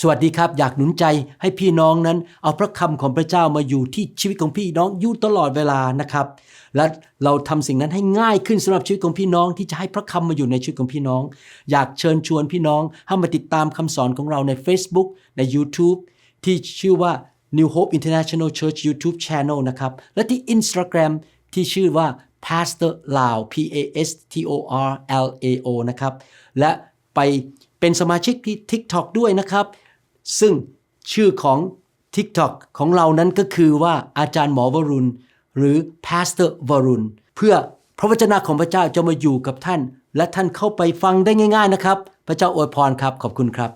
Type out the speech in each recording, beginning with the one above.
สวัสดีครับ อยากหนุนใจให้พี่น้องนั้น เอาพระคำของพระเจ้ามาอยู่ที่ชีวิตของพี่น้องอยู่ตลอดเวลานะครับ และเราทำสิ่งนั้นให้ง่ายขึ้นสำหรับชีวิตของพี่น้องที่จะให้พระคำมาอยู่ในชีวิตของพี่น้อง อยากเชิญชวนพี่น้องให้มาติดตามคำสอนของเราใน Facebook ใน YouTube ที่ชื่อว่า New Hope International Church YouTube Channel นะครับ และที่ Instagram ที่ชื่อว่า Pastor Lao P A S T O R L A O นะครับ และไปเป็นสมาชิกที่ TikTok ด้วยนะครับ ซึ่งชื่อของ TikTok ของเรานั้นก็คือว่าอาจารย์หมอวรุณ หรือ Pastor วรุณ เพื่อพระวจนะของพระเจ้าจะมาอยู่กับท่าน และท่านเข้าไปฟังได้ง่าย ๆนะครับ พระเจ้าอวยพรครับขอบคุณครับ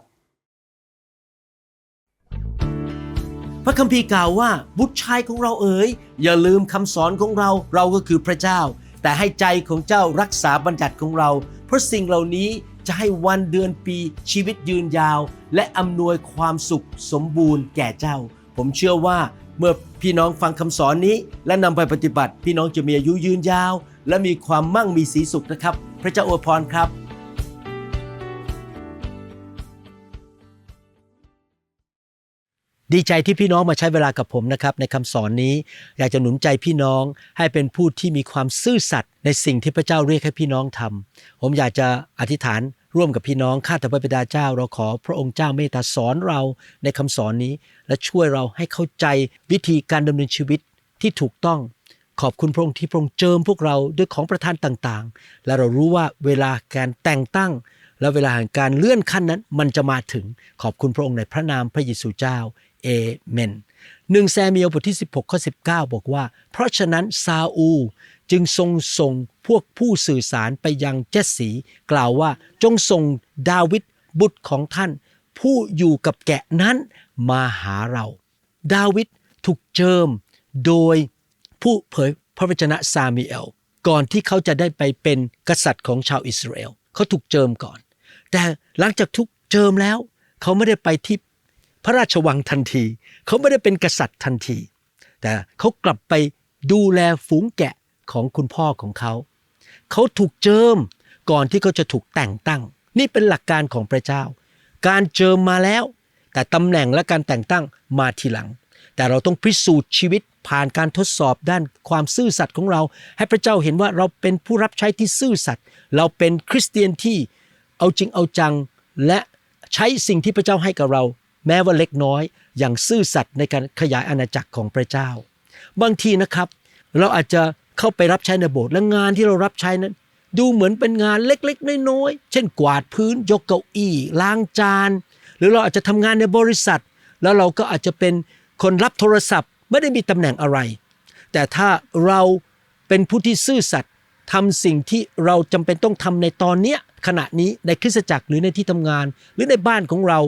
พระคัมภีร์กล่าวว่าบุตรชายของเราเอ๋ยอย่าลืมคำสอนของเราเราก็คือพระเจ้า แต่ให้ใจของเจ้ารักษาบัญญัติของเรา เพราะสิ่งเหล่านี้ จะให้วันเดือนปีชีวิตยืนยาว และอำนวยความสุขสมบูรณ์แก่เจ้า ผมเชื่อว่าเมื่อพี่น้องฟังคำสอนนี้ และนำไปปฏิบัติ พี่น้องจะมีอายุยืนยาว และมีความมั่งมีสีสุขนะครับ พระเจ้าอวยพรครับดีใจที่พี่น้องมาใช้เวลากับผมนะครับในคำสอนนี้ อยากจะหนุนใจพี่น้องให้เป็นผู้ที่มีความซื่อสัตย์ในสิ่งที่พระเจ้าเรียกให้พี่น้องทำผมอยากจะอธิษฐาน ร่วมกับพี่น้องข้าแต่พระบิดาเจ้า เราขอพระองค์เจ้าเมตตาสอนเราในคำสอนนี้ และช่วยเราให้เข้าใจวิธีการดำเนินชีวิตที่ถูกต้อง ขอบคุณพระองค์ที่พระองค์เจิมพวกเราด้วยของประทานต่างๆ และเรารู้ว่าเวลาการแต่งตั้ง และเวลาแห่งการเลื่อนขั้นนั้น มันจะมาถึงขอบคุณพระองค์ในพระนามพระเยซูเจ้าเอเมนหนึ่งแซมียลบทที่ 16ข้อ19 บอกว่า เพราะฉะนั้นซาอูจึงทรงส่ง พวกผู้สื่อสารไปยังเจสสีกล่าวว่าจงส่งดาวิดบุตรของท่าน ผู้อยู่กับแกะนั้นมาหาเรา ดาวิดถูกเจิมโดยผู้เผยพระวจนะซามีเอลก่อนที่เขาจะได้ไปเป็นกษัตริย์ของชาวอิสราเอลเขาถูกเจิมก่อน แต่หลังจากถูกเจิมแล้ว เขาไม่ได้ไปที่พระราชวังทันที เขาไม่ได้เป็นกษัตริย์ทันที แต่เขากลับไปดูแลฝูงแกะของคุณพ่อของเขา เขาถูกเจิมก่อนที่เขาจะถูกแต่งตั้ง นี่เป็นหลักการของพระเจ้า การเจิมมาแล้ว แต่ตำแหน่งและการแต่งตั้งมาทีหลัง แต่เราต้องพิสูจน์ชีวิตผ่านการทดสอบด้านความซื่อสัตย์ของเรา ให้พระเจ้าเห็นว่าเราเป็นผู้รับใช้ที่ซื่อสัตย์เราเป็นคริสเตียนที่เอาจริงเอาจังและใช้สิ่งที่พระเจ้าให้กับเรา แม้ว่าเล็กน้อย อย่างซื่อสัตย์ในการขยายอาณาจักรของพระเจ้า บางทีนะครับ เราอาจจะ เข้าไปรับใช้ในโบสถ์และงานที่เรารับใช้นั้น ดูเหมือนเป็นงานเล็กๆน้อยๆเช่นกวาดพื้น ยกเก้าอี้ ล้างจาน หรือเราอาจจะทำงานในบริษัท แล้วเราก็อาจจะเป็นคนรับโทรศัพท์ ไม่ได้มีตำแหน่งอะไร แต่ถ้าเราเป็นผู้ที่ซื่อสัตย์ทำสิ่งที่เราจำเป็นต้องทำในตอนเนี้ยขณะนี้ในคริสตจักรหรือในที่ทำงาน หรือในบ้านของเรา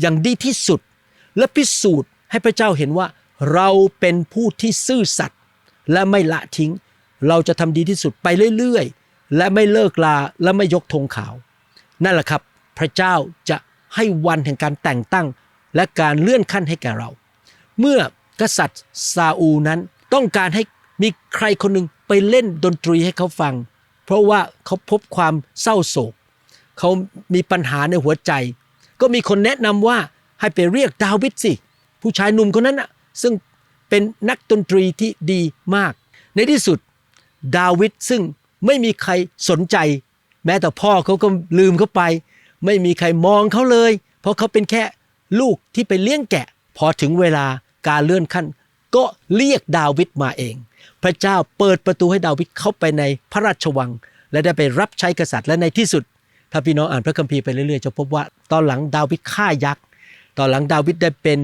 อย่างดีที่สุด และพิสูจน์ให้พระเจ้าเห็นว่า เราเป็นผู้ที่ซื่อสัตย์และไม่ละทิ้ง เราจะทำดีที่สุดไปเรื่อยๆ และไม่เลิกลาและไม่ยกธงขาว นั่นแหละครับ พระเจ้าจะให้วันแห่งการแต่งตั้ง และการเลื่อนขั้นให้แก่เรา เมื่อกษัตริย์ซาอูนั้นต้องการให้มีใครคนหนึ่งไปเล่นดนตรีให้เขาฟัง เพราะว่าเขาพบความเศร้าโศก เขามีปัญหาในหัวใจ ก็มีคนแนะนำว่าให้ไปเรียกดาวิดสิ ผู้ชายหนุ่มคนนั้นนะซึ่งเป็นนักดนตรีที่ดีมาก ในที่สุด ดาวิดซึ่งไม่มีใครสนใจ แม้แต่พ่อเขาก็ลืมเขาไป ไม่มีใครมองเขาเลย เพราะเขาเป็นแค่ลูกที่ไปเลี้ยงแกะ พอถึงเวลาการเลื่อนขั้น ก็เรียกดาวิดมาเอง พระเจ้าเปิดประตูให้ดาวิดเข้าไปในพระราชวัง และได้ไปรับใช้กษัตริย์และในที่สุด ถ้าพี่น้องอ่านพระคัมภีร์ไปเรื่อยๆจะพบว่าตอนหลังดาวิดฆ่ายักษ์ตอนหลังดาวิดได้เป็น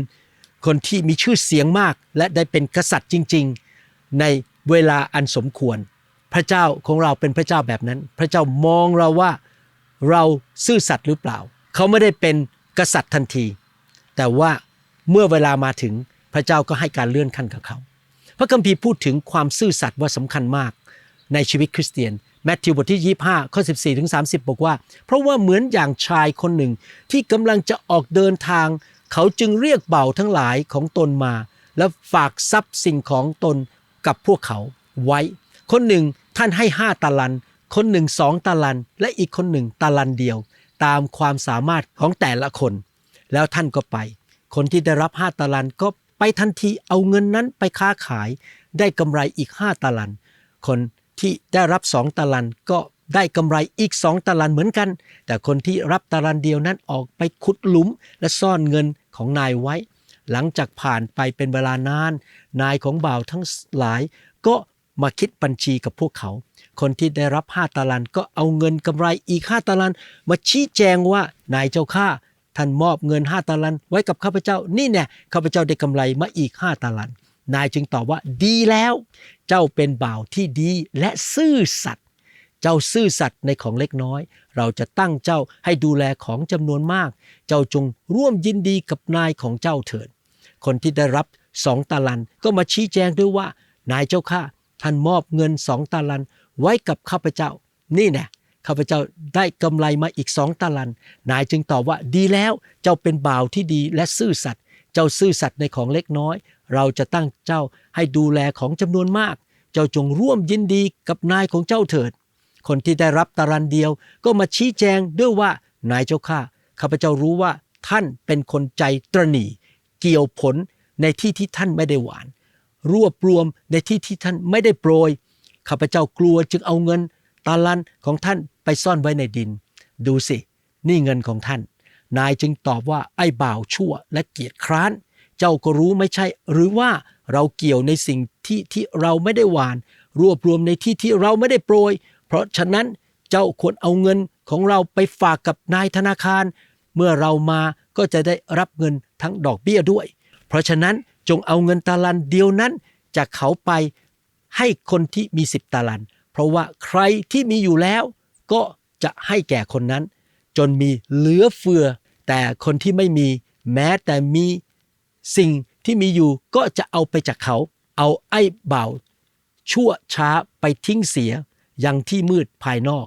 คนที่มีชื่อเสียงมาก และได้เป็นกษัตริย์จริง ๆ ในเวลาอันสมควร พระเจ้าของเราเป็นพระเจ้าแบบนั้น พระเจ้ามองเราว่าเราซื่อสัตย์หรือเปล่า เขาไม่ได้เป็นกษัตริย์ทันที แต่ว่าเมื่อเวลามาถึงพระเจ้าก็ให้การเลื่อนขั้นกับเขา พระคัมภีร์พูดถึงความซื่อสัตย์ว่าสำคัญมาก ในชีวิตคริสเตียนแมทธิวบทที่ 25 ข้อ 14 ถึง 30 บอกว่า เพราะว่าเหมือนอย่างชายคนหนึ่งที่กำลังจะออกเดินทาง เขาจึงเรียกเบ่าทั้งหลายของตนมา แล้วฝากทรัพย์สิ่งของตนกับพวกเขาไว้ คนหนึ่ง ท่านให้ห้าตาลัน คนหนึ่งสองตาลัน และอีกคนหนึ่งตาลันเดียว ตามความสามารถของแต่ละคน แล้วท่านก็ไป คนที่ได้รับห้าตาลันก็ไปทันทีเอาเงินนั้นไปค้าขาย ได้กำไรอีกห้าตาลัน คนที่ได้รับสองตาลันก็ได้กำไรอีกสองตาลันเหมือนกัน แต่คนที่รับตาลันเดียวนั้นออกไปขุดหลุมและซ่อนเงินของนายไว้ หลังจากผ่านไปเป็นเวลานาน นายของบ่าวทั้งหลายก็ มาคิดบัญชีกับพวกเขา คนที่ได้รับห้าตาลันก็เอาเงินกำไรอีกห้าตาลัน มาชี้แจงว่านายเจ้าข้าท่านมอบเงินห้าตาลัน ไว้กับข้าพเจ้านี่แน่ข้าพเจ้าได้กำไรมาอีกห้าตาลัน นายจึงตอบว่าดีแล้ว เจ้าเป็นบ่าวที่ดีและซื่อสัตย์เจ้าซื่อสัตย์ในของเล็กน้อย เราจะตั้งเจ้าให้ดูแลของจำนวนมาก เจ้าจงร่วมยินดีกับนายของเจ้าเถิดคนที่ได้รับสองตาลันก็มาชี้แจงด้วยว่านายเจ้าข้า ท่านมอบเงินสองตาลันไว้กับข้าพเจ้า นี่แน่ข้าพเจ้าได้กำไรมาอีกสองตาลัน นายจึงตอบว่าดีแล้วเจ้าเป็นบ่าวที่ดีและซื่อสัตย์เจ้าซื่อสัตย์ในของเล็กน้อย เราจะตั้งเจ้าให้ดูแลของจำนวนมาก เจ้าจงร่วมยินดีกับนายของเจ้าเถิด คนที่ได้รับตารันเดียวก็มาชี้แจงด้วยว่านายเจ้าข้าข้าพเจ้ารู้ว่าท่านเป็นคนใจตรณีเกี่ยวผลในที่ที่ท่านไม่ได้หวาน รวบรวมในที่ที่ท่านไม่ได้โปรยข้าพเจ้ากลัวจึงเอาเงินตาลันของท่านไปซ่อนไว้ในดิน ดูสิ นี่เงินของท่าน นายจึงตอบว่าไอ้บ่าวชั่วและเกียจคร้าน เจ้าก็รู้ไม่ใช่ หรือว่าเราเกี่ยวในสิ่งที่ที่เราไม่ได้หวาน รวบรวมในที่ที่เราไม่ได้โปรย เพราะฉะนั้นเจ้าควรเอาเงินของเราไปฝากกับนายธนาคาร เมื่อเรามาก็จะได้รับเงินทั้งดอกเบี้ยด้วย เพราะฉะนั้น จงเอาเงินตาลันเดียวนั้น จากเขาไปให้คนที่มีสิบตาลัน เพราะว่าใครที่มีอยู่แล้ว ก็จะให้แก่คนนั้น จนมีเหลือเฟือ แต่คนที่ไม่มีแม้แต่มีสิ่งที่มีอยู่ก็จะเอาไปจากเขา เอาไอ้เบาชั่วช้าไปทิ้งเสียยังที่มืดภายนอก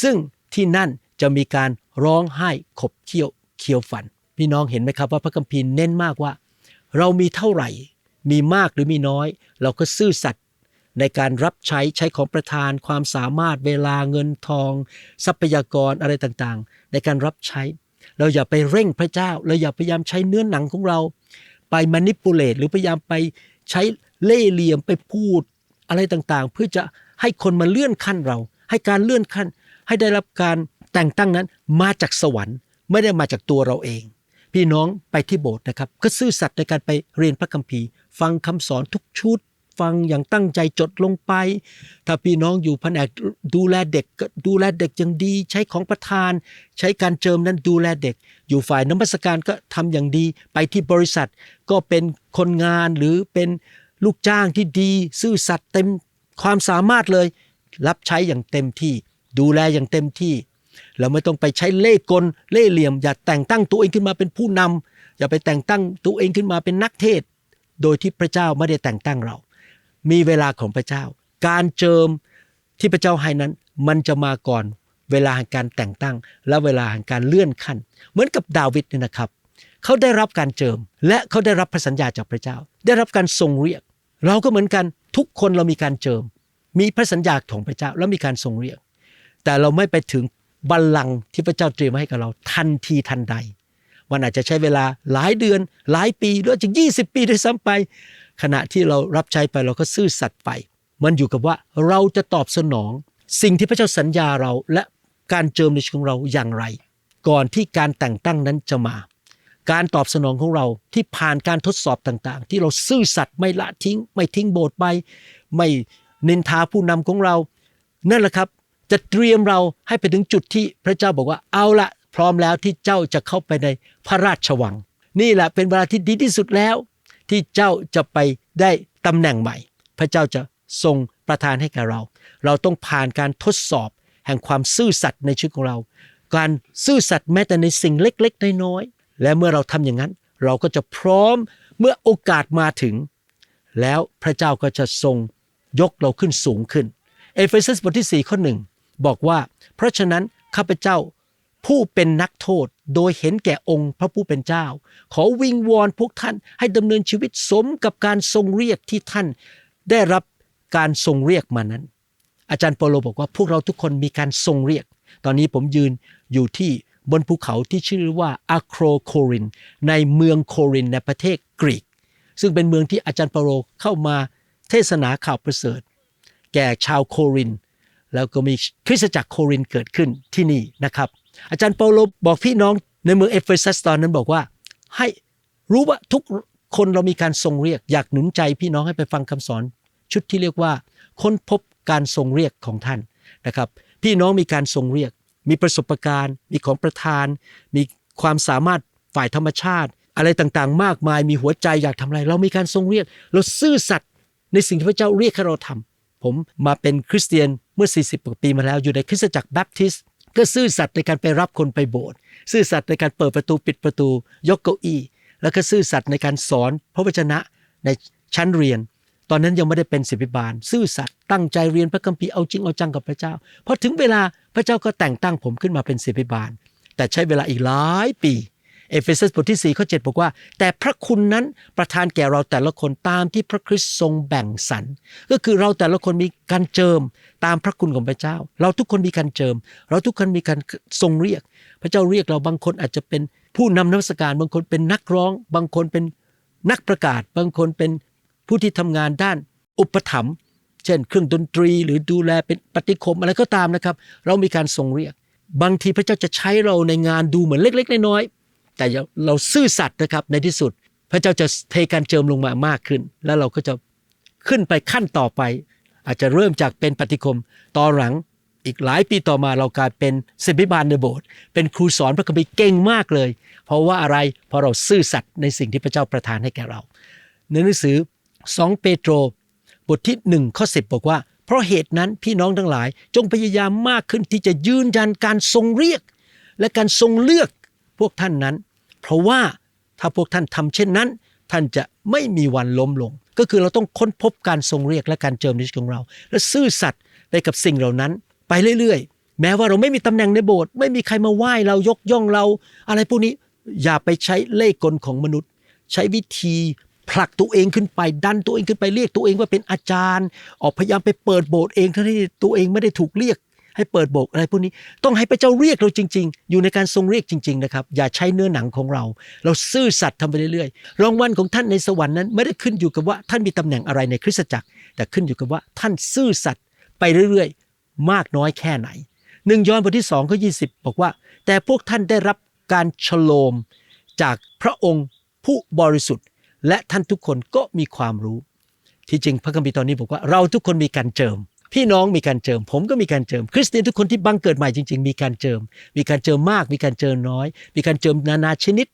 ซึ่งที่นั่นจะมีการร้องไห้ขบเคี้ยวเคี้ยวฝัน พี่น้องเห็นไหมครับว่าพระคัมภีร์เน้นมากว่า เรามีเท่าไหร่ มีมากหรือมีน้อย เราก็ซื่อสัตย์ในการรับใช้ใช้ของประทานความสามารถเวลาเงินทอง ทรัพยากรอะไรต่างๆ ในการรับใช้ เราอย่าไปเร่งพระเจ้า เราอย่าพยายามใช้เนื้อหนังของเรา ไปมานิปูเลตหรือพยายามไปใช้เล่เหลี่ยมไปพูดอะไรต่างๆ เพื่อจะให้คนมาเลื่อนขั้นเรา ให้การเลื่อนขั้น ให้ได้รับการแต่งตั้งนั้นมาจากสวรรค์ ไม่ได้มาจากตัวเราเอง พี่น้องไปที่โบสถ์นะครับ ก็ซื่อสัตย์ในการไปเรียนพระคัมภีร์ ฟังคำสอนทุกชุด ฟังอย่างตั้งใจจดลงไป ถ้าพี่น้องอยู่แผนกดูแลเด็กก็ดูแลเด็กอย่างดี ใช้ของประทาน ใช้การเจิมนั้นดูแลเด็ก อยู่ฝ่ายน้ำมัสการก็ทำอย่างดี ไปที่บริษัทก็เป็นคนงานหรือเป็นลูกจ้างที่ดี ซื่อสัตย์เต็มความสามารถเลย รับใช้อย่างเต็มที่ ดูแลอย่างเต็มที่ เราไม่ต้องไปใช้เล่ห์กลเล่ห์เหลี่ยม อย่าแต่งตั้งตัวเองขึ้นมาเป็นผู้นำอย่าไปแต่งตั้งตัวเองขึ้นมาเป็นนักเทศ โดยที่พระเจ้าไม่ได้แต่งตั้งเรา มีเวลาของพระเจ้า การเจิมที่พระเจ้าให้นั้น มันจะมาก่อนเวลาแห่งการแต่งตั้ง และเวลาแห่งการเลื่อนขั้น เหมือนกับดาวิดเนี่ยนะครับ เขาได้รับการเจิม และเขาได้รับพระสัญญาจากพระเจ้า ได้รับการทรงเรียก เราก็เหมือนกันทุกคนเรามีการเจิม มีพระสัญญาของพระเจ้าแล้วมีการทรงเรียก แต่เราไม่ไปถึง บัลลังก์ที่พระเจ้าเตรียมให้กับเราทันทีทันใด มันอาจจะใช้เวลาหลายเดือน หลายปีหรือจะ20 ปีด้วยซ้ำไป ขณะที่เรารับใช้ไปเราก็ซื่อสัตย์ไป มันอยู่กับว่าเราจะตอบสนอง สิ่งที่พระเจ้าสัญญาเราและการเจิมในชีวิตของเราอย่างไร ก่อนที่การแต่งตั้งนั้นจะมา การตอบสนองของเราที่ผ่านการทดสอบต่างๆ ที่เราซื่อสัตย์ไม่ละทิ้ง ไม่ทิ้งโบสถ์ไป ไม่นินทาผู้นำของเรา นั่นแหละครับ จะเตรียมเราให้ไปถึงจุดที่พระเจ้าบอกว่าเอาละพร้อมแล้วที่เจ้าจะเข้าไปในพระราชวัง นี่แหละเป็นเวลาที่ดีที่สุดแล้ว ที่เจ้าจะไปได้ตำแหน่งใหม่ พระเจ้าจะทรงประทานให้แก่เรา เราต้องผ่านการทดสอบแห่งความซื่อสัตย์ในชีวิตของเรา การซื่อสัตย์แม้แต่ในสิ่งเล็กๆน้อยๆและเมื่อเราทำอย่างนั้น เราก็จะพร้อมเมื่อโอกาสมาถึง แล้วพระเจ้าก็จะทรงยกเราขึ้นสูงขึ้น เอเฟซัสบทที่4ข้อหนึ่ง บอกว่า เพราะฉะนั้นข้าพเจ้าผู้เป็นนักโทษโดยเห็นแก่องค์พระผู้เป็นเจ้า ขอวิงวอนพวกท่านให้ดำเนินชีวิตสมกับการทรงเรียกที่ท่านได้รับการทรงเรียกมานั้น อาจารย์เปโลบอกว่าพวกเราทุกคนมีการทรงเรียก ตอนนี้ผมยืนอยู่ที่บนภูเขาที่ชื่อว่าอะโครโคริน ในเมืองโครินในประเทศกรีก ซึ่งเป็นเมืองที่อาจารย์เปโลเข้ามาเทศนาข่าวประเสริฐ แก่ชาวโคริน แล้วก็มีคริสตจักรโครินเกิดขึ้นที่นี่นะครับ อาจารย์เปาโลบอกพี่น้องในเมืองเอเฟซัสตอนนั้นบอกว่า ให้รู้ว่าทุกคนเรามีการทรงเรียก อยากหนุนใจพี่น้องให้ไปฟังคำสอน ชุดที่เรียกว่าค้นพบการทรงเรียกของท่านนะครับ พี่น้องมีการทรงเรียก มีประสบการณ์ มีของประทาน มีความสามารถฝ่ายธรรมชาติ อะไรต่างๆ มากมายมีหัวใจอยากทำอะไร เรามีการทรงเรียก เราซื่อสัตย์ในสิ่งที่พระเจ้าเรียกให้เราทำผมมาเป็นคริสเตียน เมื่อ 40กว่าปีมาแล้วอยู่ในคริสตจักรแบปทิสต์ก็ซื่อสัตย์ในการไปรับคนไปโบสถ์ซื่อสัตย์ในการเปิดประตูปิดประตูยกเก้าอี้ แล้วก็ซื่อสัตย์ในการสอนพระวจนะในชั้นเรียน ตอนนั้นยังไม่ได้เป็นศิบิบาล ซื่อสัตย์ตั้งใจเรียนพระคัมภีร์เอาจริงเอาจังกับพระเจ้าพอถึงเวลาพระเจ้าก็แต่งตั้งผมขึ้นมาเป็นศิบิบาล แต่ใช้เวลาอีกหลายปี เอเฟซัสบทที่4ข้อ7บอกว่า แต่พระคุณนั้นประทานแก่เราแต่ละคนตามที่พระคริสต์ทรงแบ่งสรรก็คือเราแต่ละคนมีการเจิมตามพระคุณของพระเจ้า เราทุกคนมีการเจิม เราทุกคนมีการทรงเรียก พระเจ้าเรียกเราบางคนอาจจะเป็นผู้นำนมัสการบางคนเป็นนักร้อง บางคนเป็นนักประกาศ บางคนเป็นผู้ที่ทำงานด้านอุปถัมภ์เช่น เครื่องดนตรีหรือดูแลเป็นปฏิคมอะไรก็ตามนะครับ เรามีการทรงเรียก บางทีพระเจ้าจะใช้เราในงานดูเหมือนเล็ก ๆ น้อยๆ แต่เราซื่อสัตย์นะครับในที่สุด พระเจ้าจะเทการเจิมลงมามากขึ้น แล้วเราก็จะขึ้นไปขั้นต่อไป อาจจะเริ่มจากเป็นปฏิคมตอนหลังอีกหลายปีต่อมาเรากลายเป็นศิบิบาลในโบสถ์เป็นครูสอนพระคัมภีร์เก่งมากเลย เพราะว่าอะไรเพราะเราซื่อสัตย์ในสิ่งที่พระเจ้าประทานให้แก่เรา ในหนังสือ 2 เปโตร บทที่1ข้อ10 บอกว่า เพราะเหตุนั้นพี่น้องทั้งหลาย จงพยายามมากขึ้นที่จะยืนยันการทรงเรียก และการทรงเลือก วกท่านนั้น เพราะว่าถ้าพวกท่านทำเช่นนั้น ท่านจะไม่มีวันล้มลง ก็คือเราต้องค้นพบการทรงเรียกและการเจิมในชีวิตของเรา และซื่อสัตย์ไปกับสิ่งเหล่านั้น ไปเรื่อยๆ แม้ว่าเราไม่มีตำแหน่งในโบสถ์ไม่มีใครมาไหว้เรายกย่องเรา อะไรพวกนี้อย่าไปใช้เล่ห์กลของมนุษย์ ใช้วิธีผลักตัวเองขึ้นไปดันตัวเองขึ้นไปเรียกตัวเองว่าเป็นอาจารย์ ออกพยายามไปเปิดโบสถ์เองทั้งที่ตัวเองไม่ได้ถูกเรียก ให้เปิดโบสถ์อะไรพวกนี้ต้องให้พระเจ้าเรียกเราจริง ๆ อยู่ในการทรงเรียกจริง ๆ นะครับ อย่าใช้เนื้อหนังของเรา เราซื่อสัตย์ทำไปเรื่อยๆรางวัลของท่านในสวรรค์นั้นไม่ได้ขึ้นอยู่กับว่าท่านมีตำแหน่งอะไรในคริสตจักร แต่ขึ้นอยู่กับว่าท่านซื่อสัตย์ไปเรื่อยๆ มากน้อยแค่ไหนหนึ่งยอห์นบทที่สองข้อยีบอกว่า แต่พวกท่านได้รับการฉโลมจากพระองค์ผู้บริสุทธิ์ และท่านทุกคนก็มีความรู้ ที่จริงพระคัมภีร์ตอนนี้บอกว่าเราทุกคนมีการเจิม พี่น้องมีการเจิม ผมก็มีการเจิม คริสเตียนทุกคนที่บังเกิดใหม่จริง ๆ มีการเจิม มีการเจิมมาก มีการเจิมน้อย มีการเจิมนานาชนิด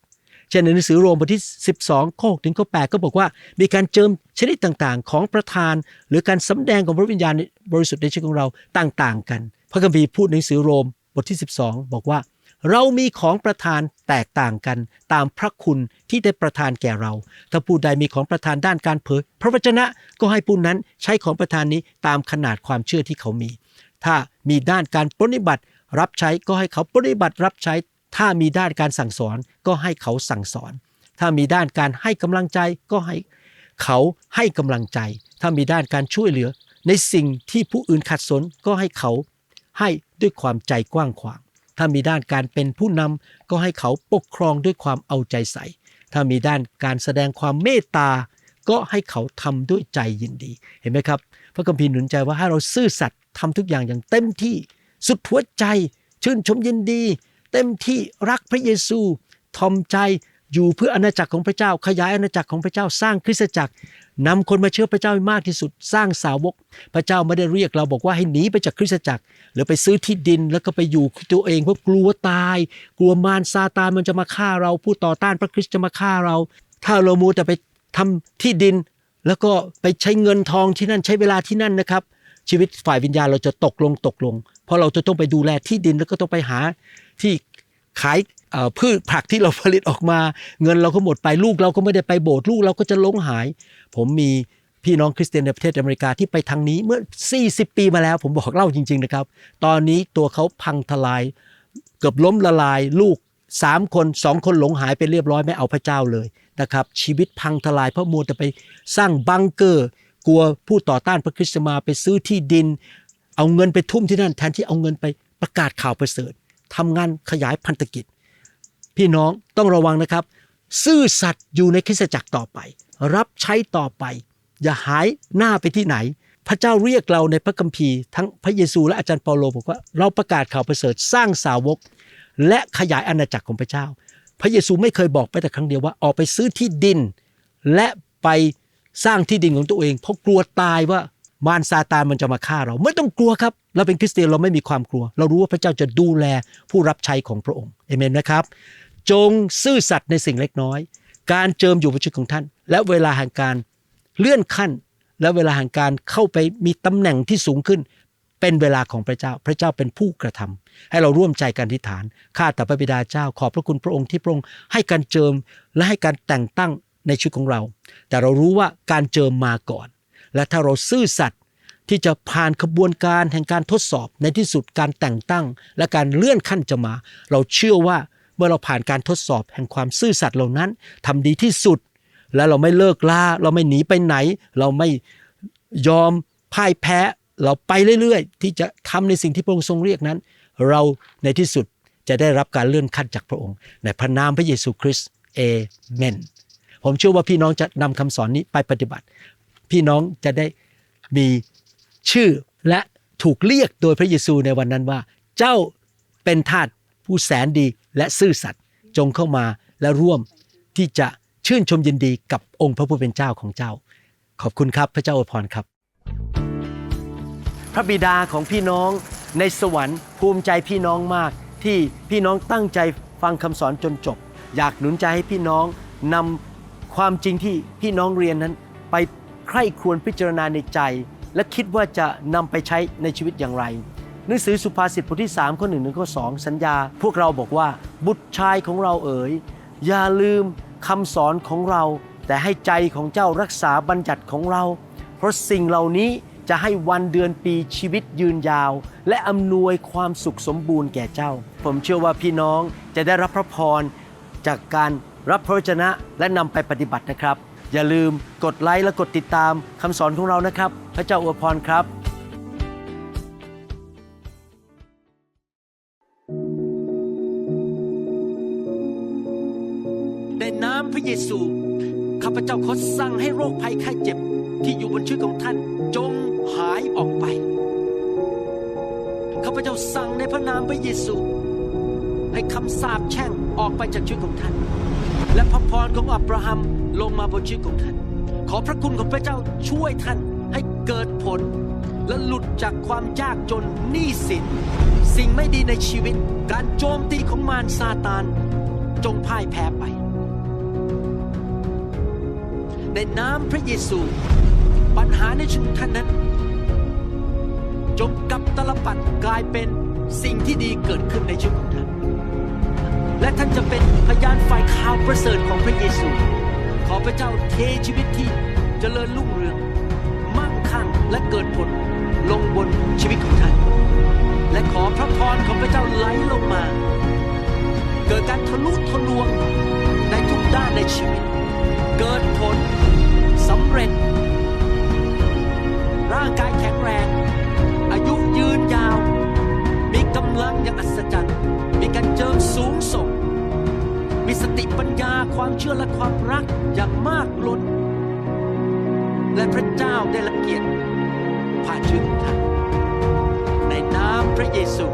เช่นในหนังสือโรมบทที่ 12 ข้อ6ถึงข้อ8ก็บอกว่า มีการเจิมชนิดต่างๆ ของประธาน หรือการสำแดงของพระวิญญาณบริสุทธิ์ในชีวิตของเราต่างๆ กัน พระคัมภีร์พูดในหนังสือโรมบทที่ 12 บอกว่า เรามีของประทานแตกต่างกันตามพระคุณที่ได้ประทานแก่เรา ถ้าผู้ใดมีของประทานด้านการเผย พระวจนะก็ให้ผู้นั้นใช้ของประทานนี้ตามขนาดความเชื่อที่เขามี ถ้ามีด้านการปฏิบัติ รับใช้ก็ให้เขาปฏิบัติรับใช้ ถ้ามีด้านการสั่งสอนก็ให้เขาสั่งสอน ถ้ามีด้านการให้กำลังใจก็ให้เขาให้กำลังใจ ถ้ามีด้านการช่วยเหลือ ในสิ่งที่ผู้อื่นขัดสนก็ให้เขาให้ด้วยความใจกว้างขวาง ถ้ามีด้านการเป็นผู้นำก็ให้เขาปกครองด้วยความเอาใจใส่ ถ้ามีด้านการแสดงความเมตตา ก็ให้เขาทำด้วยใจยินดี เห็นไหมครับ พระคัมภีร์หนุนใจว่าให้เราซื่อสัตย์ทำทุกอย่างอย่างเต็มที่ สุดหัวใจ ชื่นชมยินดี เต็มที่รักพระเยซูทอมใจอยู่เพื่ออาณาจักรของพระเจ้า ขยายอาณาจักรของพระเจ้าสร้างคริสตจักร นำคนมาเชื่อพระเจ้าให้มากที่สุด สร้างสาวก พระเจ้าไม่ได้เรียกเราบอกว่าให้หนีไปจากคริสตจักร หรือไปซื้อที่ดินแล้วก็ไปอยู่ตัวเองเพราะกลัวตาย กลัวมารซาตานมันจะมาฆ่าเรา ผู้ต่อต้านพระคริสต์จะมาฆ่าเรา ถ้าเรามัวแต่ไปทำที่ดิน แล้วก็ไปใช้เงินทองที่นั่นใช้เวลาที่นั่นนะครับ ชีวิตฝ่ายวิญญาณเราจะตกลงตกลง เพราะเราจะต้องไปดูแลที่ดินแล้วก็ต้องไปหาที่ ขายพืชผักที่เราผลิตออกมา เงินเราก็หมดไปลูกเราก็ไม่ได้ไปโบสถ์ลูกเราก็จะหลงหาย ผมมีพี่น้องคริสเตียนในประเทศอเมริกาที่ไปทางนี้เมื่อ 40 ปีมาแล้ว ผมบอกเล่าจริง ๆนะครับ ตอนนี้ตัวเขาพังทลาย เกือบล้มละลายลูกสามคนสองคนหลงหายไปเรียบร้อยไม่เอาพระเจ้าเลยนะครับ ชีวิตพังทลายเพราะมัวแต่ไปสร้างบังเกอร์ กลัวผู้ต่อต้านพระคริสต์มาไปซื้อที่ดิน เอาเงินไปทุ่มที่นั่นแทนที่เอาเงินไปประกาศข่าวประเสริฐ ทำงานขยายพันธกิจ พี่น้องต้องระวังนะครับ ซื่อสัตย์อยู่ในคริสตจักรต่อไป รับใช้ต่อไป อย่าหายหน้าไปที่ไหน พระเจ้าเรียกเราในพระคัมภีร์ ทั้งพระเยซูและอาจารย์เปาโลบอกว่าเราประกาศข่าวประเสริฐสร้างสาวก และขยายอาณาจักรของพระเจ้า พระเยซูไม่เคยบอกไปแต่ครั้งเดียวว่าออกไปซื้อที่ดิน และไปสร้างที่ดินของตัวเอง เพราะกลัวตายว่า มารซาตานมันจะมาฆ่าเรา ไม่ต้องกลัวครับ เราเป็นคริสเตียนเราไม่มีความกลัว เรารู้ว่าพระเจ้าจะดูแลผู้รับใช้ของพระองค์เอเมนนะครับ จงซื่อสัตย์ในสิ่งเล็กน้อย การเจิมอยู่บนชีวิตของท่าน และเวลาแห่งการเลื่อนขั้น และเวลาแห่งการเข้าไปมีตำแหน่งที่สูงขึ้น เป็นเวลาของพระเจ้าพระเจ้าเป็นผู้กระทำให้เราร่วมใจกันทิฏฐานข้าแต่พระบิดาเจ้า ขอบพระคุณพระองค์ที่พระองค์ให้การเจิมและให้การแต่งตั้งในชีวิตของเรา แต่เรารู้ว่าการเจิมมาก่อน และถ้าเราซื่อสัตย์ที่จะผ่านขบวนการแห่งการทดสอบในที่สุดการแต่งตั้ง และการเลื่อนขั้นจะมา เราเชื่อว่าเมื่อเราผ่านการทดสอบแห่งความซื่อสัตย์เหล่านั้นทำดีที่สุด และเราไม่เลิกล่า เราไม่หนีไปไหน เราไม่ยอมพ่ายแพ้ เราไปเรื่อยๆ ที่จะทำในสิ่งที่พระองค์ทรงเรียกนั้น เราในที่สุดจะได้รับการเลื่อนขั้นจากพระองค์ ในพระนามพระเยซูคริสต์เอเมนผมเชื่อว่าพี่น้องจะนำคำสอนนี้ไปปฏิบัติ พี่น้องจะได้มีชื่อและถูกเรียกโดยพระเยซูในวันนั้นว่า เจ้าเป็นทาสผู้แสนดีและซื่อสัตย์จงเข้ามาและร่วมที่จะชื่นชมยินดีกับองค์พระผู้เป็นเจ้าของเจ้า ขอบคุณครับพระเจ้าอวยพรครับ พระบิดาของพี่น้องในสวรรค์ภูมิใจพี่น้องมาก ที่พี่น้องตั้งใจฟังคำสอนจนจบ อยากหนุนใจให้พี่น้องนำความจริงที่พี่น้องเรียนนั้น ไป ใคร่ครวญพิจารณาในใจ และคิดว่าจะนำไปใช้ในชีวิตอย่างไร หนังสือสุภาษิตบทที่3ข้อ1ถึงข้อ2สัญญา พวกเราบอกว่าบุตรชายของเราเอ๋ยอย่าลืมคำสอนของเรา แต่ให้ใจของเจ้ารักษาบัญญัติของเรา เพราะสิ่งเหล่านี้จะให้วันเดือนปีชีวิตยืนยาว และอำนวยความสุขสมบูรณ์แก่เจ้า ผมเชื่อว่าพี่น้องจะได้รับพระพรจากการรับพระวจนะและนำไปปฏิบัตินะครับ อย่าลืมกดไลค์และกดติดตามคำสอนของเรานะครับ พระเจ้าอวยพรครับในน้ำพระเยซูข้าพเจ้าขอสั่งให้โรคภัยไข้เจ็บที่อยู่บนชีวิตของท่านจงหายออกไป ข้าพเจ้าสั่งในพระนามพระเยซู ให้คำสาปแช่งออกไปจากชีวิตของท่าน และพระพรของอับราฮัมลงมาบนชีวิตของท่าน ขอพระคุณของพระเจ้าช่วยท่านให้เกิดผล และหลุดจากความยากจนหนี้สิน สิ่งไม่ดีในชีวิต การโจมตีของมารซาตาน จงพ่ายแพ้ไป ในน้ำพระเยซู ปัญหาในชีวิตท่านนั้น จงกลับตลปัดกลายเป็นสิ่งที่ดีเกิดขึ้นในชีวิตของท่าน และท่านจะเป็นพยานฝ่ายข่าวประเสริฐของพระเยซู ขอพระเจ้าเทชีวิตที่เจริญรุ่งเรือง มั่งคั่งและเกิดผลลงบนชีวิตของท่าน และขอพระพรของพระเจ้าไหลลงมา เกิดการทะลุทะลวงในทุกด้านในชีวิต เกิดผลสำเร็จ ร่างกายแข็งแรง อายุยืนยาว มีกำลังอย่างอัศจรรย์ การเจิมสูงส่ง มีสติปัญญาความเชื่อและความรักอย่างมากล้น และพระเจ้าได้ละเกียรติผ่านชีวิตของท่านในนามพระเยซู